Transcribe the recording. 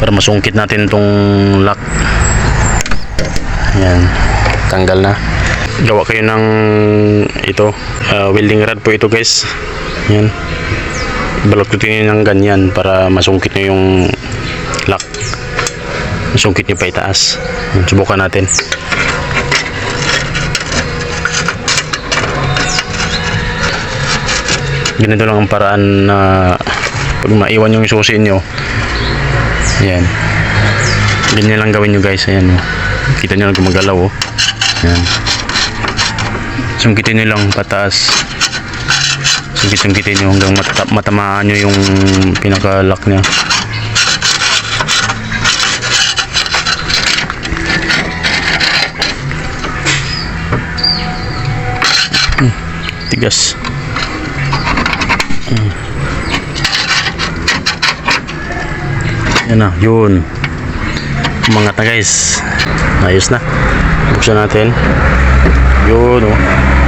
para masungkit natin tong lock. Yan tanggal na. Gawa kayo ng ito ah, welding rod po ito guys. Yan balot-lutin nyo ng ganyan para masungkit nyo yung lock. Masungkit nyo pa itaas. Yan, subukan natin. Ganito lang ang paraan na pag maiwan yung susi nyo yan ganyan lang gawin nyo guys. Ayan oh. kita nyo lang gumagalaw oh. yan sungkitin nyo lang pataas. Sungkit-sungkitin nyo hanggang mata- matamaan nyo yung pinaka-lock nya Hmm, tigas yan na yun. Umangat na guys. Ayos na. Buksan natin. Yun oh